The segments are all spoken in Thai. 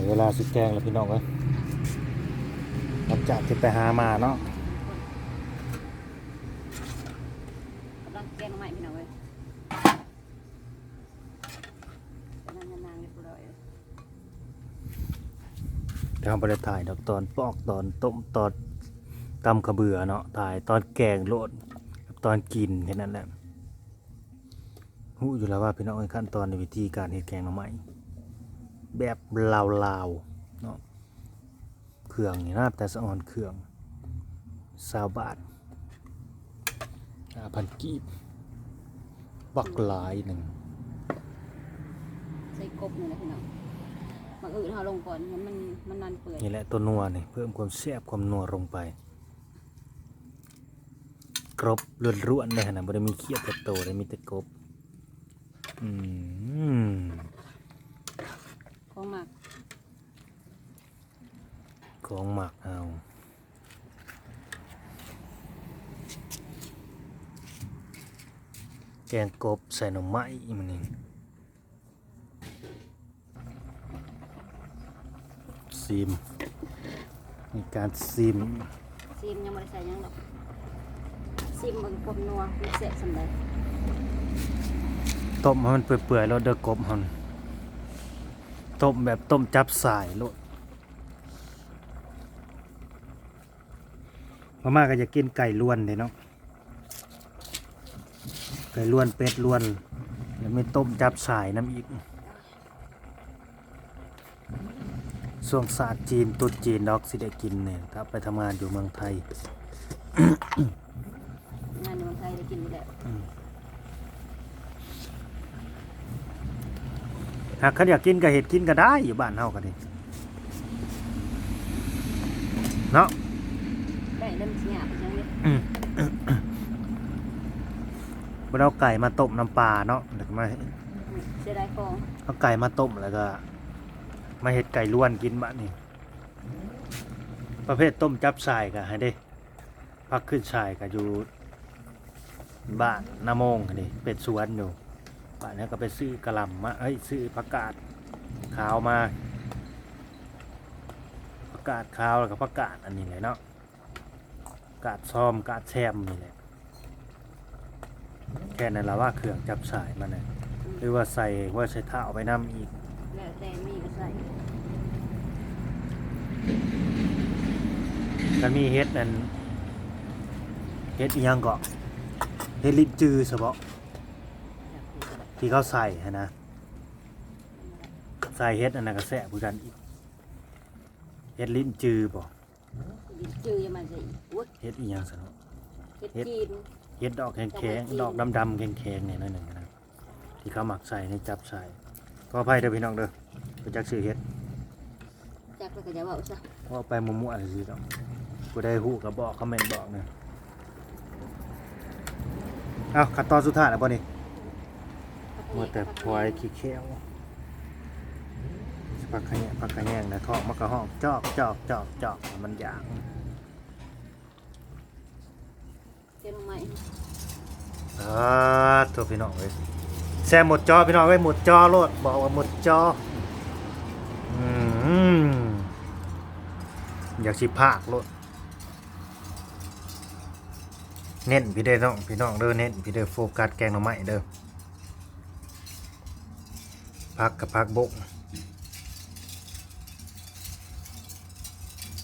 ถึงเวลาสิแกงแล้วพี่น้องเอ้ยหลังจากที่ไปหามาเนาะกำลังแกงใหม่พี่น้องเว้ยกำลังนานๆเรียบร้อยเลยเดี๋ยวเราไปได้ถ่ายดอกตอนปอกตอนต้มตอนตำกระเบือเนาะถ่ายตอนแกงโลดกับตอนกินแค่นั้นแหละรู้อยู่แล้วว่าพี่น้องเอ้ยขั้นตอนในวิธีการเฮ็ดแกงหน่อไม้ แบบลาวๆเนาะเครื่องนี่นะแต่สะออนเครื่องสาวบาทห้าพันกีบบักหลายหนึ่งใส่กบนี่แหละพี่น้องมาอื่นเอาลงก่อนมันมันมันนานเปื่อยนี่แหละตัวนัวนี่เพิ่มความแซ่บความนัวลงไปกรบล้วนๆเลยนะบ่ได้มีเคียดแต่โตได้มีแต่กบอืม ของหมัก ของหมักเอาแกงกบใส่หน่อไม้มันนี่ซิมมีการซิมซีมยังไม่ได้ใส่หยังหรอกซีมเบิ่งความนัวมันเสียสำเร็จต้มให้มันเปื่อยๆแล้วเด้อกบมันต้มแบบต้มจับสายโลด พม่าก็จะกินไก่ล้วนเลยเนาะไก่ล้วนเป็ดล้วนแล้วไม่ต้มจับสายน้ำอีกช่วงศาสตร์จีนตรุษจีนดอกสิได้กินเนี่ยถ้าไปทำงานอยู่เมืองไทย งานในเมืองไทยได้กินอยู่แล้วหากเขาอยากกินก็เห็ดกินก็ได้อยู่บ้านเฮากันนี่เนาะได้ เริ่มเสียไปจังเลยบ่ได้เอาไก่มาต้มน้ำปลาเนาะแล้วก็มาเสียดายของเอาไก่มาต้มแล้วก็มาเห็ดไก่ล้วนกินบ้านนี่ ประเภทต้มจับสายก็ให้ได้พักขึ้นชายก็อยู่บ้านนาโมงกันนี่เป็ดสวนอยู่บ้านนี้ก็ไปซื้อกระหลำมาเอ้ยซื้อผักกาดขาวมาผักกาดขาวแล้วก็ผักกาดอันนี้เลยเนาะผั กกาดซ้อมกาดแซมนี่แหละแค่นั้นละว่าเครื่องจับสายมันนะหรือว่าใส่ว่าใส่เท้าไปน้ำอีกแล้วแต่มีก็ใส่ก็มีเฮ็ดนั่นเฮ็ดอีหยังก็เฮ็ดลิ้นจือเฉพาะที่เขาใส่หั้นนะใส่เฮ็ดอันนั้นก็แซ่บคือกันอีกเฮ็ดลิ้นจือบ่ จือยังมาใส่อีกอุ้ย เฮ็ดอีหยังซะเนาะเฮ็ดเฮ็ดจีน เฮ็ดดอกแข็งๆดอกดำๆแข็งๆเนี่ยนั่นหนึ่งนะที่เขาหมักใส่ในจับใส่ก็อภัยเด้อพี่น้องเด้อไปจักซื้อเฮ็ดจักแล้วก็จะเว่าซะว่าไปมั่วๆซื่อๆดอกกูได้ฮู้ก็บอกคอมเมนต์บอกนะเอ้าขั้นตอนสุดท้ายแล้วบ่นี่มัวแต่พลอยขี้แค้วพักขะแยงพักขะแยงนะท้องมันก็ห้องจอกจอกจอกจอกมันอยาก เก็มใหม่อ่าตัวพี่น้องเว้ยแซมหมดจอพี่น้องเว้ยหมดจอโลดบอกว่าหมดจออืมอยากสิภาคโลดเน้นพี่เด้อน้องพี่น้องเด้อเน้นพี่เด้อโฟกัสแกงหน่อไม้เด้อพักกับพักบก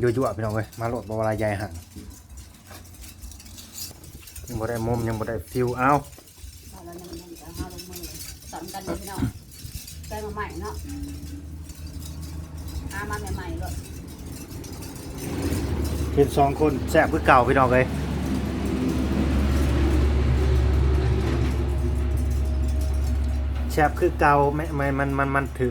ยั่วๆพี่น้องเว้ยมาโหลดบวลายใหญ่ห่าง บ่ได้มุมยังบ่ได้ฟิวเอาเอาแล้วเนี่ยมันจะเอาลงมือสอนกันเลยพี่น้องได้มาใหม่เนาะอามาใหม่ๆเลยเห็นสองคนแซ่บคือเก่าพี่น้องเลยแซ่บคือเก่าไม่ไม่มันมันมันถือ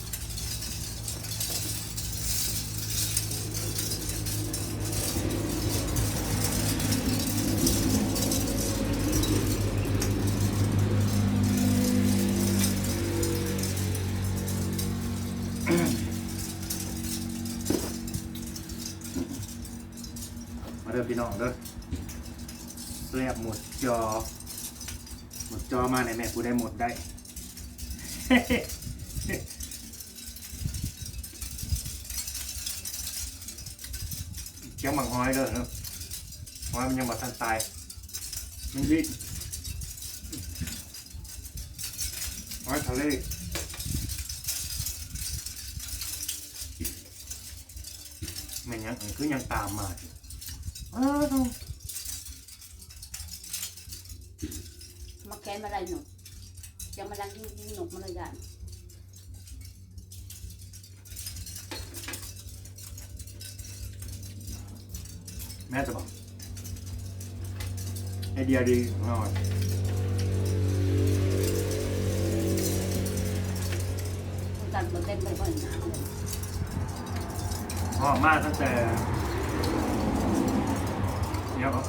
ูได้หมดได้มมักหอยเด้อเนาะหอยมันยังบ่ทันตาย มันยิ่งหอยทะเลมันยังคือยังตามมาอยู่อ้าวต้องมาแกนมาได้หนุ กยังมาลังยิ่งหนุกมาเลยกันแม่จะบอกไอเดียดีงอยจัดมาเต็มไปหมดหนาเลยพ่อมาตั้งแต่เดี๋ยวครับ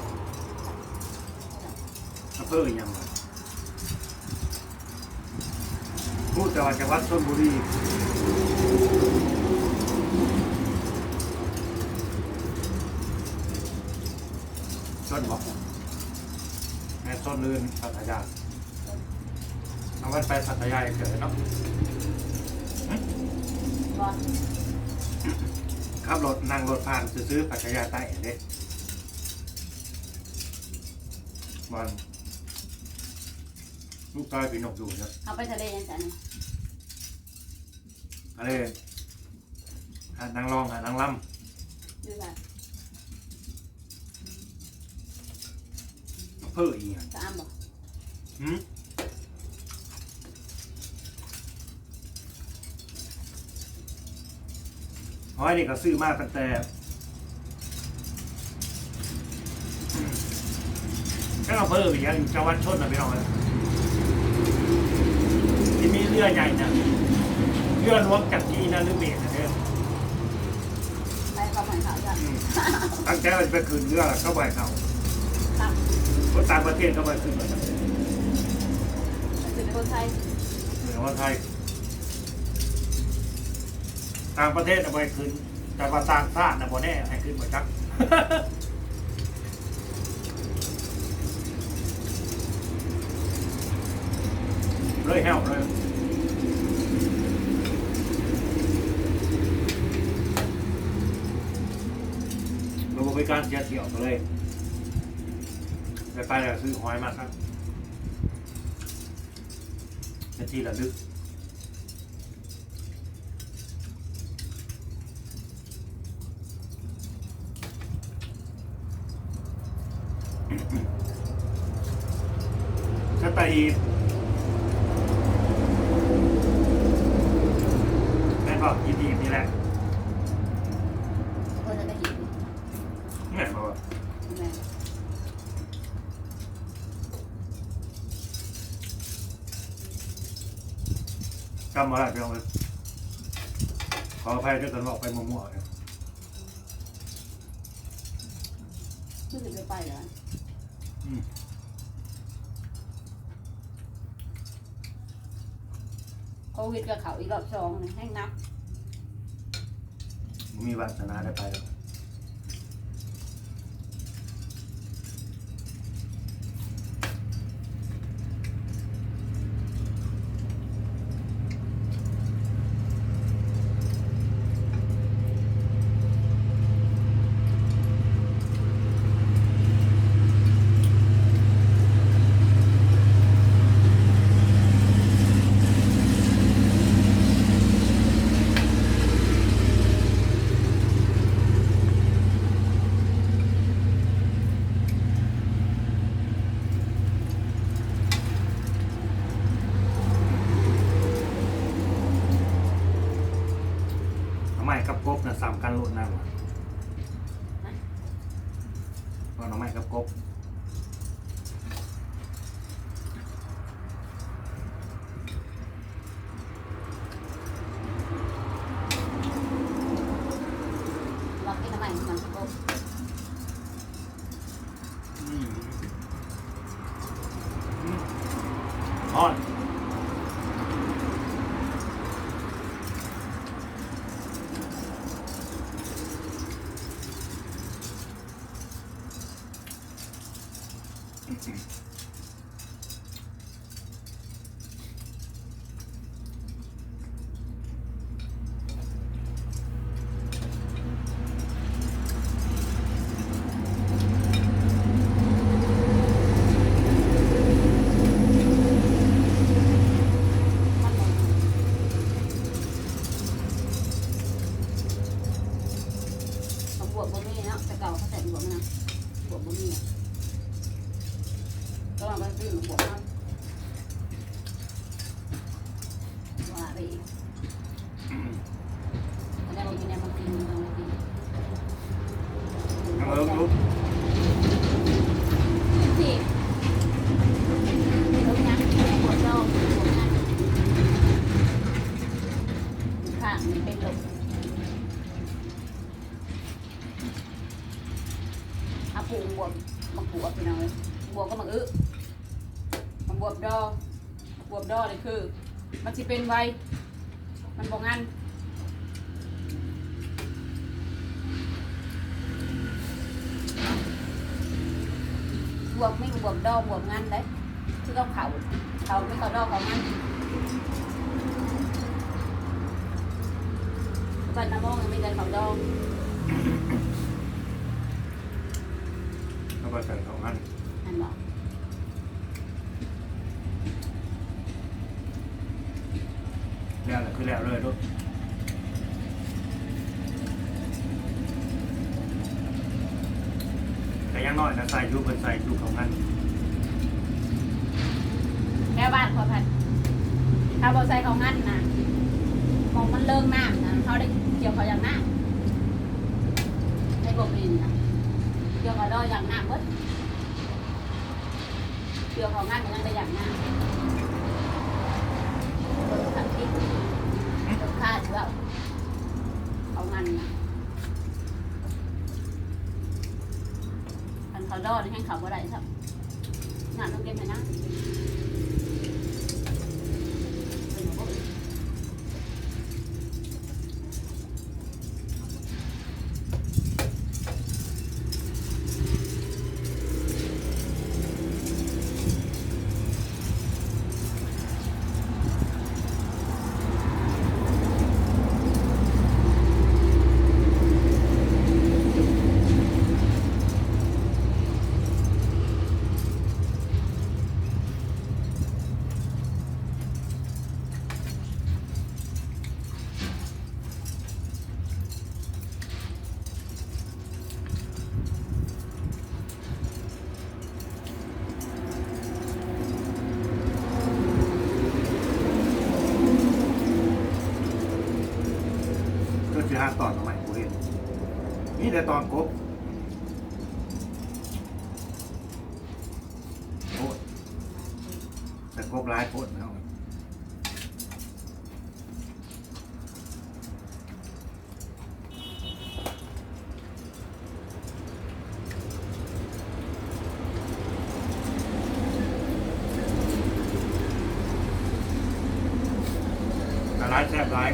อำเภออีกอยังไง พูดแต่ว่าจังหวัดชลบุรีชนบอกแม่ชนลื่นพัทยาเอาวันไปพัทยาเฉยๆเนาะขับรถนั่งรถผ่านซื้อๆพัยใต้เด็กบอล ลูกชายพี่นกอยู่เนาะเอาไปทะเลยังไงอะไรหาดนางรองหาดนางลดูแบบำอำเพื่ออีกอย่างจะอ้ามบอกหืมหอยนี่ก็ซื้อมาตั้งแต่อืมแค่อำเภออีกอย่างจังหวัดชนนะพี่น้องเอ้ยที่มี เรือใหญ่นะเรือหลวงจากที่นั่นหรือเมฆนะเนี่ยไปประมาณเขาจะอืมตั้งใจว่าจะไปคืนเรือเข้าไปเขาตักคนต่างประเทศเข้าไปคืนเหมือนกันคือเป็นคนไทยเหมือนว่าไทยต่างประเทศเอาไปคืนแต่ว่าต่างชาตินะบ่แน่ให้คืนหมดจักเลยแห้วเลยเราบริ การเสียเที่ยวก็เลยไปไปแล้วซื้อหอยมาครับนาทีละลึกสตหีแม่บอกยินดีกับนี่แหละ คนจะได้เห็น แม่บอกว่า แม่ จำมาได้พี่น้องเลยขออภัยด้วยกันบอกไปมั่วๆเนี่ยคือจะไปเหรออืมโควิดกับเขาอีกรอบสองนี่ให้นับ บ่มีวาสนาได้ไปหรอ ก็ลองไปซื้อบวกมันว่าไปอีกแล้วได้บ่มีแนวมากินมันมากินเอาเอิ้งลุกสิลูกยังบวกดอกบวกนั่นข้างมันเป็นลมอาปูบวกมาบวกพี่น้องบวกก็มาอึมัน บวกดอกบวดอกเลยคือ มันจะเป็นไวมันบอกงั้นบวกไม่บวกดอบวกงั้นเลยคือต้องเขาเขาไม่เขาดอเขางันบ้านน้ำมองยังไม่ได้เขาดอกเอาไปใส่ของมัน อันบอก แล้วแล้วเลยลูกแต่ยังน้อยนะใส่ยูเป็นใส่ยูของมันแค่บ้านขอพันถ้าบอใส่เขางันนะมองมันเลิงน้ำนะเขาได้เกี่ยวเขาอย่างน้ำในบ่มีนะเกี่ยวเขาดอกอย่างน้ำเบิดเกี่ยวเขางันมันยังได้อย่างน้ำสัง คิดต้นค่าเชื่อางันนะอันเขาดอดให้เขาบ่ได้ครับงานต้องเก็บไปนะ ก็คือห้าตอนสมัยกูเห็นนี่แตอนครบโคตรแต่ครบหลายโคตรนะเอาแต่ร้ายแซ่บร้าย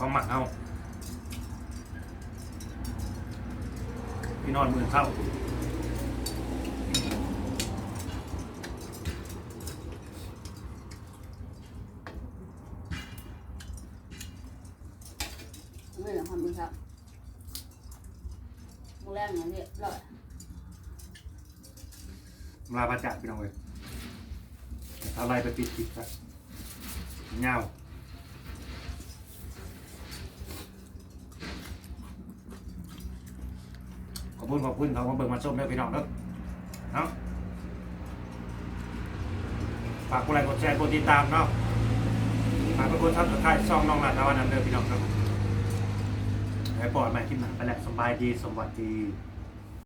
เขาหมักเอาพี่นอนมือเข้าไม่เหลือความดีครับมูแรกอย่างนี้ร้อยลาประจักษ์พี่น้องเลยเอาอะไรไปปิดปิดครับเงาขอบ คุณขอบคุณเขามาเบิ่งมาชมด้วยพี่น้องเนาะเนาะฝากกดไลค์กดแชร์กดติดตามเนาะฝากกดซับสไครต์ช่องน้องหลานตะวันนั้นเด้อพี่น้องครับให้ปลอดใหมคลิปหนังไปแล้วสบายดีสมวัสดี